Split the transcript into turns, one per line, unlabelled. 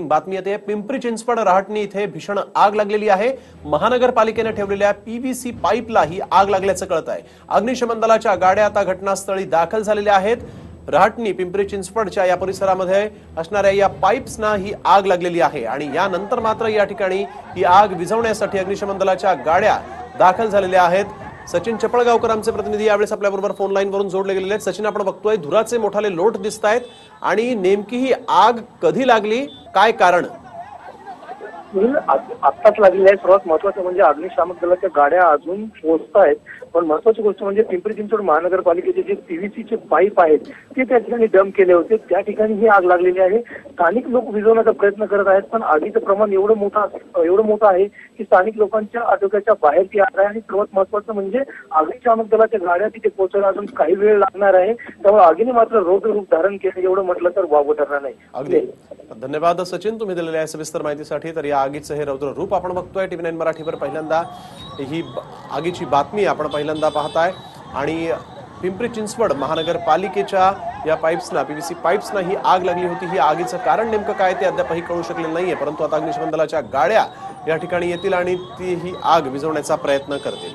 बातमी येते. पिंपरी चिंचवड रहाटणी इथे भीषण आग लागलेली आहे. महानगरपालिकेने ठेवलेल्या पीव्हीसी पाईपला ही आग लागल्याचं कळत आहे अग्निशमन दलाच्या गाड्या आता घटनास्थळी दाखल झालेल्या आहेत. रहाटणी पिंपरी चिंचवडच्या या परिसरामध्ये असणाऱ्या या पाईप्सना ही आग लागलेली आहे आणि यानंतर मात्र या ठिकाणी ही आग विझवण्यासाठी अग्निशमन दलाच्या गाड्या दाखल झालेल्या आहेत. सचिन चपळगावकर आमचे प्रतिनिधी यावेळेस आपल्याबरोबर फोन लाईन वरून जोडले गेलेले आहेत. सचिन आपण बघतोय धुराचे मोठाले लोट दिसत आहेत आणि नेमकी ही आग कधी लागली? काय कारण?
आत्ताच लागलेली आहे. सर्वात महत्वाचं म्हणजे अग्निशामक दलाच्या गाड्या अजून पोहोचत आहेत. पण महत्वाची गोष्ट म्हणजे पिंपरी चिंचवड महानगरपालिकेचे जे पीव्हीसीचे पाईप आहेत ते त्या ठिकाणी डंप केले होते. त्या ठिकाणी ही आग लागलेली आहे. स्थानिक लोक विझवण्याचा प्रयत्न करत आहेत पण आगीचं प्रमाण एवढं मोठं एवढं मोठं आहे की स्थानिक लोकांच्या आटोक्याच्या बाहेर ती आग आहे. आणि सर्वात महत्वाचं म्हणजे अग्निशामक दलाच्या गाड्या तिथे पोहोचायला अजून काही वेळ लागणार आहे. त्यामुळे आगीने मात्र रोग रूप धारण केलं. एवढं म्हटलं तर वावं ठरणार नाही.
अगदी. धन्यवाद सचिन. तुम्ही दिलेल्या सविस्तर माहितीसाठी तर या आगीचं हे रौद्र रूप आपण बघतोय. टीव्ही नाईन मराठीवर पहिल्यांदा ही आगीची बातमी आपण पहिल्यांदा पाहताय. आणि पिंपरी चिंचवड महानगरपालिकेच्या या पाईप्सना पी वी सी पाईप्सना ही आग लागली होती. ही आगीचं कारण नेमकं काय ते अद्यापही कळू शकलेलं नाहीये. परंतु आता अग्निशमन दलाच्या गाड्या या ठिकाणी येतील आणि ती ही आग विझवण्याचा प्रयत्न करतील.